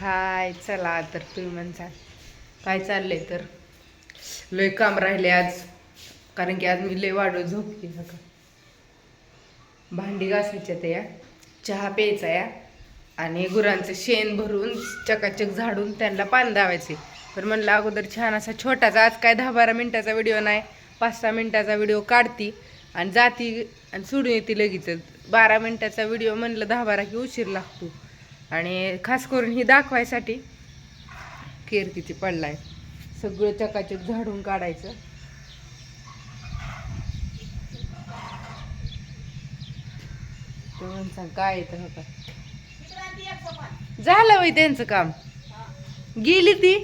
हाय चला तर तुम्ही म्हणसाल काय चाललंय तर? लय काम राहिले आज. कारण की आज मी लय वाढव झोपली नका भांडी घासायच्या त्या या चहा प्यायचा या आणि गुरांचं शेण भरून चकाचक झाडून त्यांना पान दावायचे. पण म्हणलं अगोदर छान असा छोटाचा आज काय दहा बारा मिनिटाचा व्हिडिओ नाही पाच सहा मिनिटाचा व्हिडिओ काढती आणि जाती आणि सोडून येते लगेचच. बारा मिनिटाचा व्हिडिओ म्हणलं दहा बारा की उशीर लागतो. आणि खास करून ही दाखवायसाठी केर किती पडलाय. सगळं चकाचक झाडून काढायचं. तो म्हणसा काय येतं का झालं वय त्यांचं काम. गेली ती.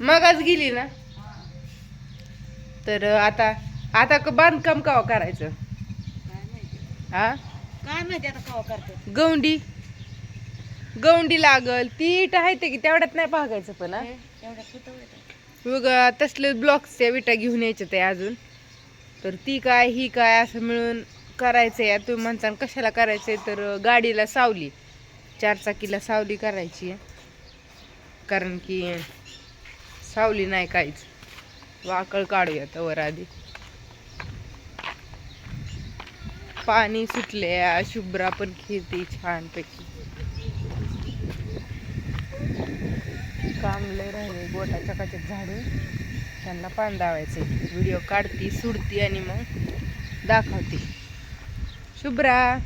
मगच गेली ना. तर आता आता क- बांधकाम कवा करायचं? हा काय माहिती आता कवा करते? गौंडी गवंडी लागल ती आहे ते की तेवढ्यात नाही पाहायचं पण हा. मग तसले ब्लॉक्सच्या विटा घेऊन यायच्या ते अजून. तर ती काय ही काय असं मिळून करायचं आहे तुम्ही म्हणता कशाला करायचंय तर गाडीला सावली. चारचाकीला सावली करायची. आहे कारण की सावली नाही काहीच. वाकळ काढूया तर आधी. पाणी सुटले शुभ्रा पण खेळते छानपैकी. काम लय राहिले गोटा चकाचक झाडून त्यांना पान दावायचे व्हिडिओ काढती सुडती आणि मग दाखवते. शुभ्रा.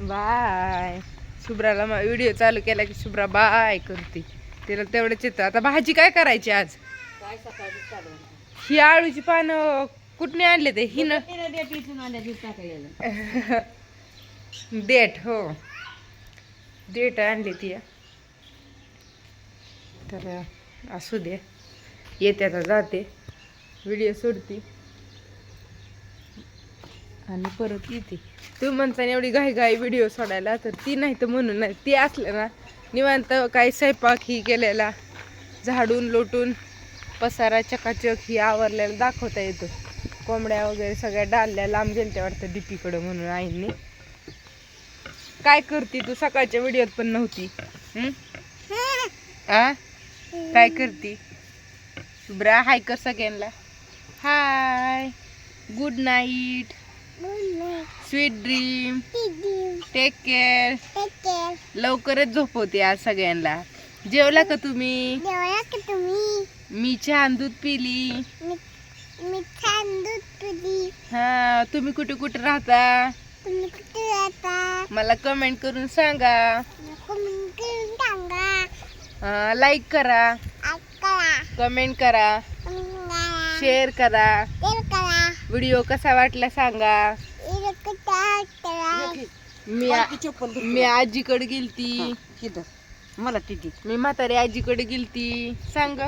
बाय. शुभ्राला व्हिडिओ चालू केला की शुभ्रा बाय करते. तिला तेवढंच येतं. आता भाजी काय करायची आज. ही आळूची पानं कुठने आणले ते? हिनं देठ हो. देठ आणली ती. तर असू दे. येते आता जाते. व्हिडिओ सोडते. आणि परत येते. तू म्हणताना एवढी घाई घाई व्हिडिओ सोडायला तर ती नाही तर म्हणून नाही. ती असलं ना निवांत काही स्वयंपाक ही केलेला झाडून लोटून पसारा चकाचक ही आवरलेला दाखवता येतो. कोंबड्या वगैरे सगळ्या डालल्या लांब गेलत्या वाटतं डीपीकडं म्हणून आईंनी. काय करते तू? सकाळच्या व्हिडिओत पण नव्हती. आ? काय करते? ब्रा हाय कर सगळ्यांना. Hi good night sweet dream take care लवकरच झोपवते आज सगळ्यांना. जेवला का तुम्ही? मी छान दूध पिली. हा तुम्ही कुठे कुठे राहता? मला कमेंट करून सांगा. लाईक करा करा. कमेंट करा शेअर करा. करा. व्हिडिओ कसा वाटला सांगा. मी मी आजीकडे गेलती. मला टिटी मी म्हातारी आजीकडे गेलती. सांग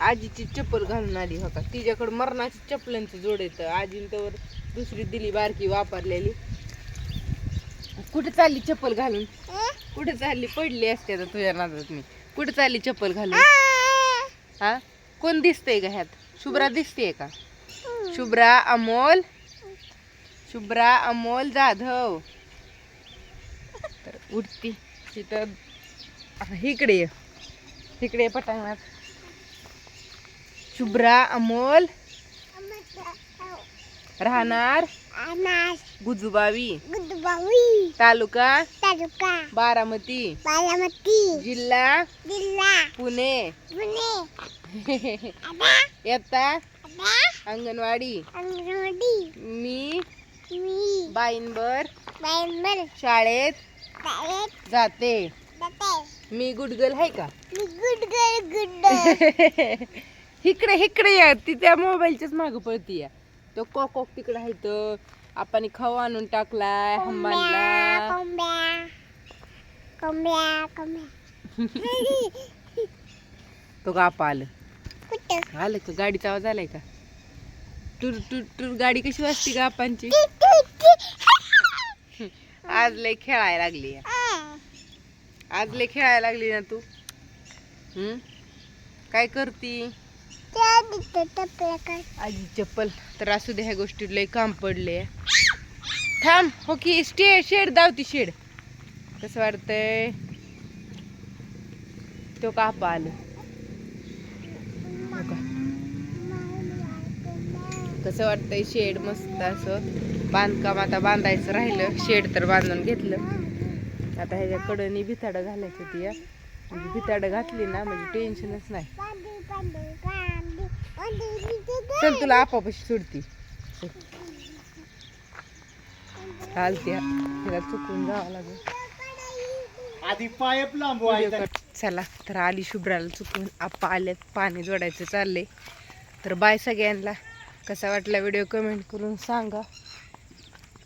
आजीची चप्पल घालून आली हो का तिच्याकडे मरणाची चप्पलांचं जोड येतं. आजीने तर दुसरी दिली बारकी वापरलेली. कुठे चालली चप्पल घालून? कुठे चालली? पडली असते आता तुझ्या नादात मी. कुठे चालली चप्पल घालून? हा? कोण दिसतंय का ह्यात? शुभ्रा दिसतेय का? शुभ्रा अमोल? शुभ्रा अमोल जाधव. तर उठती. तिथं इकडे ये. इकडे पटांगणात. शुभ्रा अमोल? राहणार? गुजुबावी तालुका तालुका बारामती बारामती जिल्हा जिल्हा पुणे. पुणे. येता? अंगणवाडी. अंगणवाडी. मी मी. बाईंबर बायंबर शाळेत शाळेत जाते. मी गुडगल आहे का? मी गुड गर्ल गुड इकडे इकडे या. ती त्या मोबाईलच्याच मागं पळती या तो कोक तिकडे आहे तर आपण खाऊ आणून टाकलाय तो गापा आलं. आलं का? गाडीचा आवाज आलाय का? टूर टूर टूर गाडी कशी वाजती गापांची? आज लय खेळायला लागली आज लय खेळायला लागली ना तू? हम्म? काय करती? आजी चप्पल. तर असू दे ह्या गोष्टी लय काम पडले थांब हो की स्टे शेड दावती शेड. कसं वाटतंय तो कापा आलं. कसं वाटतंय शेड मस्त असं. बांधकाम आता बांधायचं राहिलं. शेड तर बांधून घेतलं. आता ह्याच्या कडनी भिताडं घालायचं ती या. म्हणजे भिताडं घातली ना म्हणजे टेन्शनच नाही. चल तुला आपापशी सोडती. चालते. तिला चुकून जावं लागेल. आधी लांबवायचा चला तर आली शुभ्राला चुकून. आप्पा आल्यात पाणी जोडायचं चाललंय. तर बाय सगळ्यांना. कसा वाटला व्हिडिओ कमेंट करून सांगा.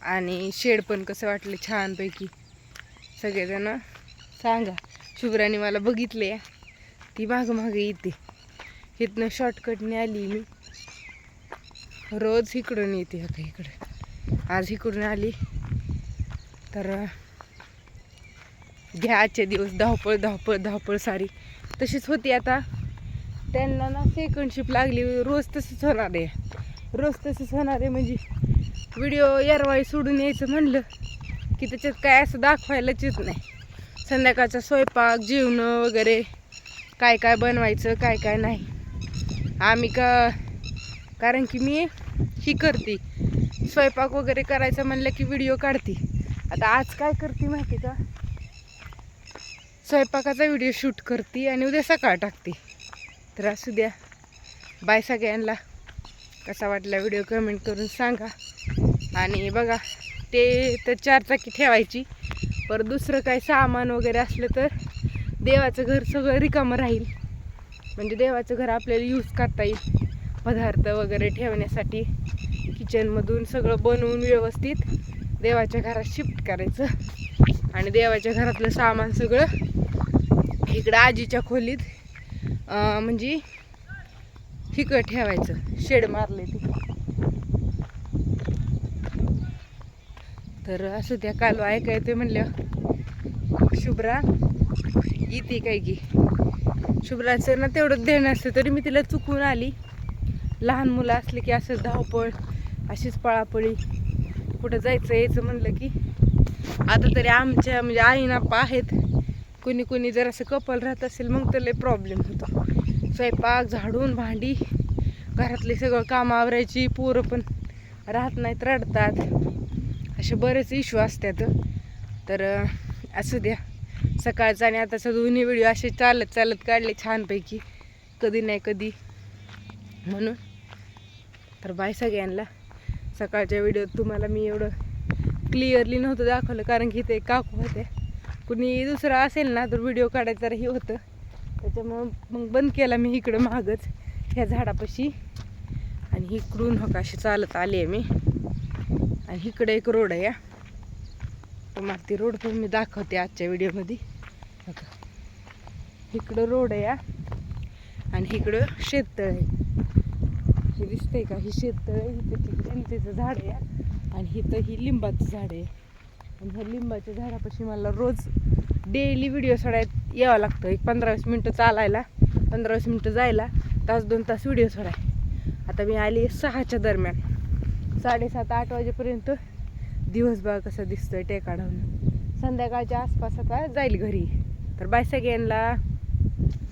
आणि शेड पण कसं वाटलं छानपैकी. सगळेजण सांगा. शुभ्राने मला बघितले ती मागं मागं येते. इथनं शॉर्टकटने आली मी. रोज इकडून येते आता इकडं. आज इकडून आली. तर घ्या आजचे दिवस धावपळ धावपळ धावपळ सारी. तशीच होती आता. त्यांना ना सेकंड शिफ्ट लागली. रोज तसंच होणार आहे. रोज तसंच होणार आहे. म्हणजे व्हिडिओ यारवाळी सोडून यायचं म्हणलं की त्याच्यात काय असं दाखवायलाच येत नाही. संध्याकाळचा स्वयंपाक जेवणं वगैरे. काय काय बनवायचं काय काय नाही. आम्ही का कारण की मी ही करते. स्वयंपाक वगैरे करायचा म्हणलं की व्हिडिओ काढते. आता आज काय करते माहिती का? स्वयंपाकाचा व्हिडिओ शूट करते आणि उद्या सकाळ टाकते. तर असू द्या. बाय सगळ्यांना. कसा वाटला व्हिडिओ कमेंट करून सांगा. आणि बघा ते तर चारचाकी ठेवायची. पर दुसरं काय सामान वगैरे असलं तर देवाचं घर सगळं रिकामं राहील. म्हणजे देवाचं घर आपल्याला यूज करता येईल. पदार्थ वगैरे ठेवण्यासाठी किचनमधून सगळं बनवून व्यवस्थित देवाच्या घरात शिफ्ट करायचं. आणि देवाच्या घरातलं सामान सगळं इकडं आजीच्या खोलीत म्हणजे हिकं ठेवायचं. शेड मारले ती. तर असं त्या कालवा ऐकायचं म्हणलं शुभ्रा येते काय की शुभ्राचं ना तेवढं ध्यान असतं तरी मी तिला चुकून आली. लहान मुलं असले की असं धावपळ अशीच पळापळी. कुठं जायचं यायचं म्हणलं की. आता तरी आमच्या म्हणजे आई नाप्पा आहेत. कोणी कोणी जर असं कपल राहत असेल मग तर लय प्रॉब्लेम होतो. स्वयंपाक झाडून भांडी घरातले सगळं काम आवरायची पोरं पण राहत नाहीत रडतात. असे बरेच इश्यू असतात. तर असू द्या. सकाळचा आणि आताचा दोन्ही व्हिडिओ असे चालत चालत काढले छानपैकी. कधी नाही कधी. म्हणून. तर बाय सगळ्यांना. सकाळच्या व्हिडिओत तुम्हाला मी एवढं क्लिअरली नव्हतं दाखवलं कारण की ते काकू होते. कुणी दुसरं असेल ना तर व्हिडिओ काढायचं हे होतं. त्याच्यामुळं मग बंद केला मी इकडं मागच ह्या झाडापाशी. आणि इकडून हो अशी चालत आली आहे मी. आणि इकडे एक रोड आहे हा. तुम्हाला ती रोड पण मी दाखवते आजच्या व्हिडिओमध्ये बघा इकडं रोड आहे आणि इकडं शेततळ आहे. हे दिसतंय का? ही शेततळ आहे इथं ती चिंचेचं झाड आहे आणि इथं ही लिंबाचं झाड आहे. आणि ह्या लिंबाच्या झाडापाशी मला रोज डेली व्हिडिओ सोडायला यावं लागतं. एक पंधरा वीस मिनटं चालायला पंधरा वीस मिनटं जायला तास दोन तास व्हिडिओ सोडाय. आता मी आली सहाच्या दरम्यान. साडेसात आठ वाजेपर्यंत दिवसभर बघा कसं दिसतोय टेकाडावून संध्याकाळच्या आसपास आता जाईल घरी. तर बाय सगळ्यांना.